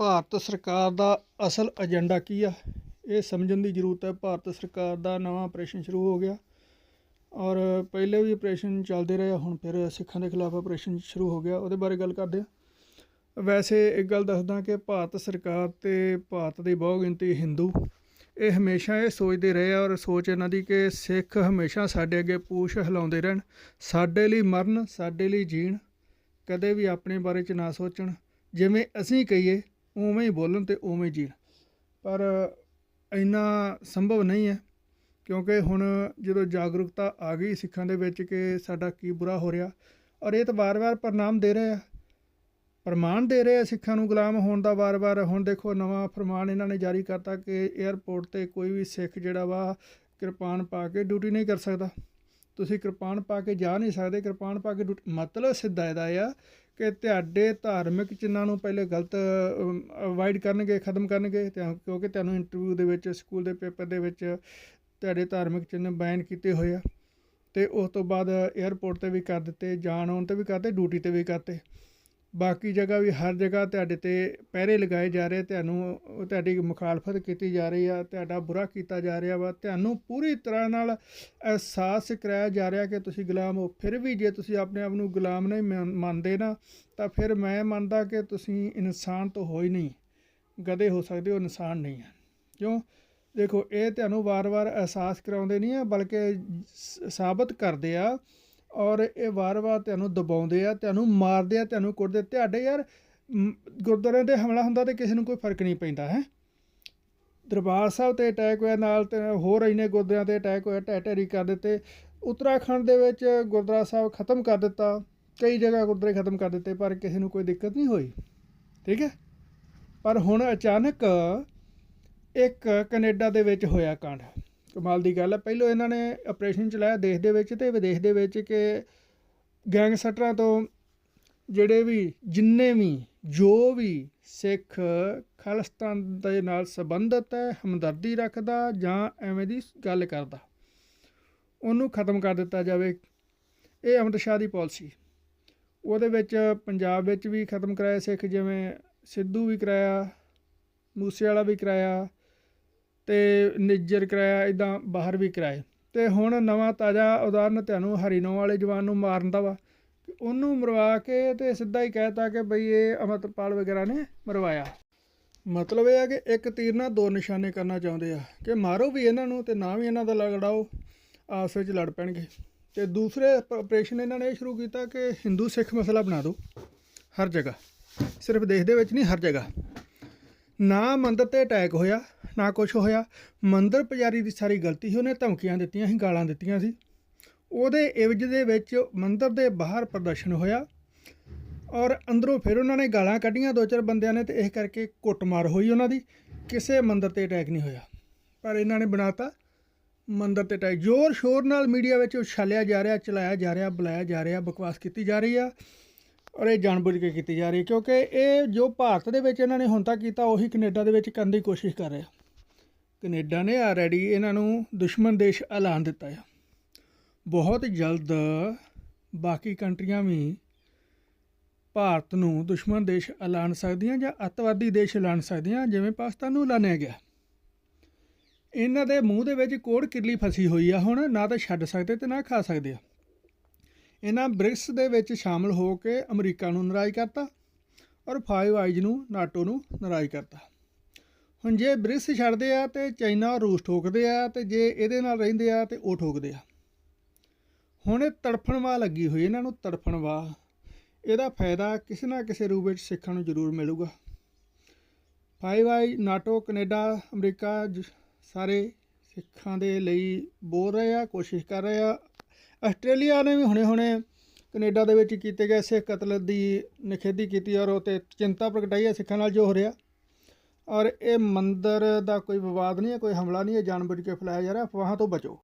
ਭਾਰਤ ਸਰਕਾਰ ਦਾ ਅਸਲ ਏਜੰਡਾ ਕੀ ਆ? ਇਹ ਸਮਝਣ ਦੀ ਜ਼ਰੂਰਤ ਹੈ। ਭਾਰਤ ਸਰਕਾਰ ਦਾ ਨਵਾਂ ਆਪਰੇਸ਼ਨ ਸ਼ੁਰੂ ਹੋ ਗਿਆ ਔਰ ਪਹਿਲੇ ਵੀ ਆਪਰੇਸ਼ਨ ਚੱਲਦੇ ਰਹੇ ਆ, ਹੁਣ ਫਿਰ ਸਿੱਖਾਂ ਦੇ ਖਿਲਾਫ ਆਪਰੇਸ਼ਨ ਸ਼ੁਰੂ ਹੋ ਗਿਆ। ਉਹਦੇ ਬਾਰੇ ਗੱਲ ਕਰਦੇ ਆ ਵੈਸੇ ਇੱਕ ਗੱਲ ਦੱਸਦਾ ਕਿ ਭਾਰਤ ਸਰਕਾਰ ਤੇ ਭਾਰਤ ਦੀ ਬਹੁਗਿਣਤੀ ਹਿੰਦੂ। ਇਹ ਹਮੇਸ਼ਾ ਇਹ ਸੋਚਦੇ ਰਹੇ ਆ ਔਰ ਸੋਚ ਇਹਨਾਂ ਦੀ ਕਿ ਸਿੱਖ ਹਮੇਸ਼ਾ ਸਾਡੇ ਅੱਗੇ ਪੂਛ ਹਿਲਾਉਂਦੇ ਰਹਿਣ। ਸਾਡੇ ਲਈ ਮਰਨ ਸਾਡੇ ਲਈ ਜੀਣ ਕਦੇ ਵੀ ਆਪਣੇ ਬਾਰੇ ਚ ਨਾ ਸੋਚਣ। ਜਿਵੇਂ ਅਸੀਂ ਕਹੀਏ ਉਵੇਂ ਹੀ ਬੋਲਣ ਤੇ ਉਵੇਂ ਹੀ ਜੀਣ। ਪਰ ਇੰਨਾ ਸੰਭਵ ਨਹੀਂ ਹੈ, ਕਿਉਂਕਿ ਹੁਣ ਜਦੋਂ ਜਾਗਰੂਕਤਾ ਆ ਗਈ ਸਿੱਖਾਂ ਦੇ ਵਿੱਚ ਕਿ ਸਾਡਾ ਕੀ ਬੁਰਾ ਹੋ ਰਿਹਾ, ਔਰ ਇਹ ਤਾਂ ਵਾਰ-ਵਾਰ ਪ੍ਰਣਾਮ ਦੇ ਰਹੇ ਆ। ਪ੍ਰਮਾਣ ਦੇ ਰਹੇ ਆ ਸਿੱਖਾਂ ਨੂੰ ਗੁਲਾਮ ਹੋਣ ਦਾ ਵਾਰ-ਵਾਰ। ਹੁਣ ਦੇਖੋ ਨਵਾਂ ਫਰਮਾਨ ਇਹਨਾਂ ਨੇ ਜਾਰੀ ਕਰਤਾ ਕਿ 에ਅਰਪੋਰਟ ਤੇ ਕੋਈ ਵੀ ਸਿੱਖ ਜਿਹੜਾ ਵਾ ਕਿਰਪਾਨ ਪਾ ਕੇ ਡਿਊਟੀ ਨਹੀਂ ਕਰ ਸਕਦਾ। ਤੁਸੀਂ ਕਿਰਪਾਨ ਪਾ ਕੇ ਜਾ ਨਹੀਂ ਸਕਦੇ, ਕਿਰਪਾਨ ਪਾ ਕੇ ਡਿਊਟੀ ਮਤਲਬ ਸਿੱਧਾ ਇਹਦਾ ਆ ਕਿ ਤੁਹਾਡੇ ਧਾਰਮਿਕ ਚਿੰਨਾਂ ਨੂੰ ਪਹਿਲੇ ਗਲਤ ਅਵਾਇਡ ਕਰਨਗੇ, ਖਤਮ ਕਰਨਗੇ, ਤੇ ਕਿਉਂਕਿ ਤੁਹਾਨੂੰ ਇੰਟਰਵਿਊ ਦੇ ਵਿੱਚ ਸਕੂਲ ਦੇ ਪੇਪਰ ਦੇ ਵਿੱਚ ਤੁਹਾਡੇ ਧਾਰਮਿਕ ਚਿੰਨ੍ਹ ਬੈਨ ਕੀਤੇ ਹੋਏ ਆ। ਤੇ ਉਸ ਤੋਂ ਬਾਅਦ 에ਅਰਪੋਰਟ ਤੇ ਵੀ ਕਰ ਦਿੱਤੇ, ਜਾਣ ਆਉਣ ਤੇ ਵੀ ਕਰਤੇ ਡਿਊਟੀ ਤੇ ਵੀ ਕਰਤੇ ਬਾਕੀ ਜਗ੍ਹਾ ਵੀ ਹਰ ਜਗ੍ਹਾ ਤੁਹਾਡੇ ਤੇ ਪਹਿਰੇ ਲਗਾਏ ਜਾ ਰਹੇ ਤੁਹਾਨੂੰ ਤੁਹਾਡੀ ਮੁਖਾਲਫਤ ਕੀਤੀ ਜਾ ਰਹੀ ਆ, ਤੁਹਾਡਾ ਬੁਰਾ ਕੀਤਾ ਜਾ ਰਿਹਾ ਵਾ। ਤੁਹਾਨੂੰ ਪੂਰੀ ਤਰ੍ਹਾਂ ਨਾਲ ਅਹਿਸਾਸ ਕਰਾਇਆ ਜਾ ਰਿਹਾ ਕਿ ਤੁਸੀਂ ਗੁਲਾਮ ਹੋ। ਫਿਰ ਵੀ ਜੇ ਤੁਸੀਂ ਆਪਣੇ ਆਪ ਨੂੰ ਗੁਲਾਮ ਨਹੀਂ ਮੰਨ- ਮੰਨਦੇ ਨਾ, ਤਾਂ ਫਿਰ ਮੈਂ ਮੰਨਦਾ ਕਿ ਤੁਸੀਂ ਇਨਸਾਨ ਤੋਂ ਹੋ ਹੀ ਨਹੀਂ। ਗਧੇ ਹੋ ਸਕਦੇ ਹੋ, ਇਨਸਾਨ ਨਹੀਂ ਹੈ। ਕਿਉਂ? ਦੇਖੋ, ਇਹ ਤੁਹਾਨੂੰ ਵਾਰ-ਵਾਰ ਅਹਿਸਾਸ ਕਰਾਉਂਦੇ ਨਹੀਂ ਆ, ਬਲਕਿ ਸਾਬਤ ਕਰਦੇ ਆ ਔਰ ਇਹ ਵਾਰ-ਵਾਰ ਤੁਹਾਨੂੰ ਦਬਾਉਂਦੇ ਆ, ਤੁਹਾਨੂੰ ਮਾਰਦੇ ਆ, ਤੁਹਾਨੂੰ ਕੁੱਟਦੇ ਤੁਹਾਡੇ ਯਾਰ ਗੁਰਦੁਆਰਿਆਂ ਤੇ ਹਮਲਾ ਹੁੰਦਾ ਤੇ ਕਿਸੇ ਨੂੰ ਕੋਈ ਫ਼ਰਕ ਨਹੀਂ ਪੈਂਦਾ, ਹੈ? ਦਰਬਾਰ ਸਾਹਿਬ ਤੇ ਅਟੈਕ ਹੋਇਆ, ਨਾਲ ਤੇ ਹੋਰ ਇੰਨੇ ਗੁਰਦੁਆਰਿਆਂ ਤੇ ਅਟੈਕ ਹੋਇਆ, ਢਹਿ ਕਰ ਦਿੱਤੇ। ਉੱਤਰਾਖੰਡ ਦੇ ਵਿੱਚ ਗੁਰਦੁਆਰਾ ਸਾਹਿਬ ਖਤਮ ਕਰ ਦਿੱਤਾ। ਕਈ ਜਗ੍ਹਾ ਗੁਰਦੁਆਰੇ ਖਤਮ ਕਰ ਦਿੱਤੇ, ਪਰ ਕਿਸੇ ਨੂੰ ਕੋਈ ਦਿੱਕਤ ਨਹੀਂ ਹੋਈ। ਠੀਕ ਹੈ? ਪਰ ਹੁਣ ਅਚਾਨਕ ਇੱਕ ਕੈਨੇਡਾ ਦੇ ਵਿੱਚ ਹੋਇਆ ਕਾਂਡ। ਕਮਾਲ ਦੀ ਗੱਲ ਹੈ ਪਹਿਲੋਂ ਇਹਨਾਂ ਨੇ ਆਪਰੇਸ਼ਨ ਚਲਾਇਆ ਦੇਸ਼ ਦੇ ਵਿੱਚ ਤੇ ਵਿਦੇਸ਼ ਦੇ ਵਿੱਚ ਕਿ ਗੈਂਗਸਟਰਾਂ ਤੋਂ ਜਿਹੜੇ ਵੀ, ਜਿੰਨੇ ਵੀ, ਜੋ ਵੀ ਸਿੱਖ ਖਾਲਿਸਤਾਨ ਦੇ ਨਾਲ ਸੰਬੰਧਿਤ ਹੈ, ਹਮਦਰਦੀ ਰੱਖਦਾ ਜਾਂ ਐਵੇਂ ਦੀ ਗੱਲ ਕਰਦਾ, ਉਹਨੂੰ ਖਤਮ ਕਰ ਦਿੱਤਾ ਜਾਵੇ। ਇਹ ਅਮਿਤ ਸ਼ਾਹ ਦੀ ਪਾਲਿਸੀ। ਉਹਦੇ ਵਿੱਚ ਪੰਜਾਬ ਵਿੱਚ ਵੀ ਖਤਮ ਕਰਾਇਆ ਸਿੱਖ, ਜਿਵੇਂ ਸਿੱਧੂ ਵੀ ਕਰਾਇਆ ਮੂਸੇ ਵਾਲਾ ਵੀ ਕਰਾਇਆ ਤੇ ਨਿੱਜਰ ਕਰਾਇਆ ਇਦਾਂ ਬਾਹਰ ਵੀ ਕਰਾਏ। ਤੇ ਹੁਣ ਨਵਾਂ ਤਾਜ਼ਾ ਉਦਾਹਰਨ ਤੁਹਾਨੂੰ ਹਰੀਨੋ ਵਾਲੇ ਜਵਾਨ ਨੂੰ ਮਾਰਨ ਦਾ ਵਾ। ਕਿ ਉਹਨੂੰ ਮਰਵਾ ਕੇ ਤੇ ਸਿੱਧਾ ਹੀ ਕਹਿਤਾ ਕਿ ਬਈ ਇਹ ਅਮਰਤਪਾਲ ਵਗੈਰਾ ਨੇ ਮਰਵਾਇਆ। ਮਤਲਬ ਇਹ ਆ ਕਿ ਇੱਕ ਤੀਰ ਨਾਲ ਦੋ ਨਿਸ਼ਾਨੇ ਕਰਨਾ ਚਾਹੁੰਦੇ ਆ ਕਿ ਮਾਰੋ ਵੀ ਇਹਨਾਂ ਨੂੰ ਤੇ ਨਾ ਵੀ ਇਹਨਾਂ ਦਾ ਲੜਾਓ ਆਪਸ ਵਿੱਚ ਲੜ ਪੈਣਗੇ। ਤੇ ਦੂਸਰੇ ਆਪਰੇਸ਼ਨ ਇਹਨਾਂ ਨੇ ਇਹ ਸ਼ੁਰੂ ਕੀਤਾ ਕਿ ਹਿੰਦੂ ਸਿੱਖ ਮਸਲਾ ਬਣਾ ਦਿਓ। ਹਰ ਜਗ੍ਹਾ। ਸਿਰਫ ਦੇਸ਼ ਦੇ ਵਿੱਚ ਨਹੀਂ, ਹਰ ਜਗ੍ਹਾ। ਨਾ ਮੰਦਰ ਤੇ ਅਟੈਕ ਹੋਇਆ। ਨਾ ਕੁਝ ਹੋਇਆ। ਮੰਦਰ ਪੁਜਾਰੀ ਦੀ ਸਾਰੀ ਗਲਤੀ ਸੀ ਉਹਨੇ ਧਮਕੀਆਂ ਦਿੱਤੀਆਂ ਸੀ, ਗਾਲਾਂ ਦਿੱਤੀਆਂ ਸੀ। ਉਹਦੇ ਇਵਜ ਦੇ ਵਿੱਚ ਮੰਦਰ ਦੇ ਬਾਹਰ ਪ੍ਰਦਰਸ਼ਨ ਹੋਇਆ ਔਰ ਅੰਦਰੋਂ ਫਿਰ ਉਹਨਾਂ ਨੇ ਗਾਲਾਂ ਕੱਢੀਆਂ ਦੋ ਚਾਰ ਬੰਦਿਆਂ ਨੇ ਤੇ ਇਸ ਕਰਕੇ ਕੁੱਟਮਾਰ ਹੋਈ ਉਹਨਾਂ ਦੀ। ਕਿਸੇ ਮੰਦਰ ਤੇ ਅਟੈਕ ਨਹੀਂ ਹੋਇਆ। ਪਰ ਇਹਨਾਂ ਨੇ ਬਣਾਤਾ ਮੰਦਰ ਤੇ ਅਟੈਕ। ਜ਼ੋਰ ਸ਼ੋਰ ਨਾਲ ਮੀਡੀਆ ਵਿੱਚ ਉਛਾਲਿਆ ਜਾ ਰਿਹਾ, ਚਲਾਇਆ ਜਾ ਰਿਹਾ, ਬੁਲਾਇਆ ਜਾ ਰਿਹਾ, ਬਕਵਾਸ ਕੀਤੀ ਜਾ ਰਹੀ ਆ ਔਰ ਇਹ ਜਾਣਬੁੱਝ ਕੇ ਕੀਤੀ ਜਾ ਰਹੀ ਕਿਉਂਕਿ ਇਹ ਜੋ ਭਾਰਤ ਦੇ ਵਿੱਚ ਇਹਨਾਂ ਨੇ ਹੁਣ ਤੱਕ ਕੀਤਾ, ਉਹੀ ਕੈਨੇਡਾ ਦੇ ਵਿੱਚ ਕਰਨ ਦੀ ਕੋਸ਼ਿਸ਼ ਕਰ ਰਿਹਾ। ਕੈਨੇਡਾ ਨੇ ਆਲਰੇਡੀ ਇਹਨਾਂ ਨੂੰ ਦੁਸ਼ਮਣ ਦੇਸ਼ ਐਲਾਨ ਦਿੱਤਾ ਆ। ਬਹੁਤ ਜਲਦ ਬਾਕੀ ਕੰਟਰੀਆਂ ਵੀ ਭਾਰਤ ਨੂੰ ਦੁਸ਼ਮਣ ਦੇਸ਼ ਐਲਾਨ ਸਕਦੀਆਂ ਜਾਂ ਅੱਤਵਾਦੀ ਦੇਸ਼ ਐਲਾਨ ਸਕਦੀਆਂ, ਜਿਵੇਂ ਪਾਕਿਸਤਾਨ ਨੂੰ ਐਲਾਨਿਆ ਗਿਆ। ਇਹਨਾਂ ਦੇ ਮੂੰਹ ਦੇ ਵਿੱਚ ਕੋੜ ਕਿਰਲੀ ਫਸੀ ਹੋਈ ਆ ਹੁਣ, ਨਾ ਤਾਂ ਛੱਡ ਸਕਦੇ ਤੇ ਨਾ ਖਾ ਸਕਦੇ ਆ। ਇਹਨਾਂ ਬ੍ਰਿਕਸ ਦੇ ਵਿੱਚ ਸ਼ਾਮਲ ਹੋ ਕੇ ਅਮਰੀਕਾ ਨੂੰ ਨਾਰਾਜ਼ ਕਰਤਾ ਔਰ ਫਾਈਵ ਆਈਜ਼ ਨੂੰ, ਨਾਟੋ ਨੂੰ ਨਾਰਾਜ਼ ਕਰਤਾ। ਹੁਣ ਜੇ ਬ੍ਰਿਕਸ ਛੱਡਦੇ ਆ ਤੇ ਚਾਈਨਾ ਰੂਸ ਠੋਕਦੇ ਆ ਤੇ ਜੇ ਇਹਦੇ ਨਾਲ ਰਹਿੰਦੇ ਆ ਤੇ ਉਹ ਠੋਕਦੇ ਆ। ਹੁਣ ਇਹ ਤੜਫਣ ਲੱਗੀ ਹੋਈ, ਇਹਨਾਂ ਨੂੰ ਤੜਫਣਵਾ ਇਹਦਾ ਫਾਇਦਾ ਕਿਸੇ ਨਾ ਕਿਸੇ ਰੂਪ ਵਿੱਚ ਸਿੱਖਾਂ ਨੂੰ ਜ਼ਰੂਰ ਮਿਲੂਗਾ। ਫਾਈਵ ਆਈ ਨਾਟੋ, ਕੈਨੇਡਾ, ਅਮਰੀਕਾ ਜ- ਸਾਰੇ ਸਿੱਖਾਂ ਦੇ ਲਈ ਬੋਲ ਰਹੇ ਆ, ਕੋਸ਼ਿਸ਼ ਕਰ ਰਹੇ ਆ। ਆਸਟ੍ਰੇਲੀਆ ਨੇ ਵੀ ਹੁਣੇ-ਹੁਣੇ ਕੈਨੇਡਾ ਦੇ ਵਿੱਚ ਕੀਤੇ ਗਏ ਸਿੱਖ ਕਤਲ ਦੀ ਨਿਖੇਧੀ ਕੀਤੀ ਔਰ ਉਹ 'ਤੇ ਚਿੰਤਾ ਪ੍ਰਗਟਾਈ ਹੈ ਸਿੱਖਾਂ ਨਾਲ ਜੋ ਹੋ ਰਿਹਾ। ਔਰ ਇਹ ਮੰਦਰ ਦਾ ਕੋਈ ਵਿਵਾਦ ਨਹੀਂ ਹੈ, ਕੋਈ ਹਮਲਾ ਨਹੀਂ ਹੈ, ਜਾਣਬੁੱਝ ਕੇ ਫੈਲਾਇਆ ਜਾ ਰਿਹਾ, ਅਫਵਾਹਾਂ ਤੋਂ ਬਚੋ।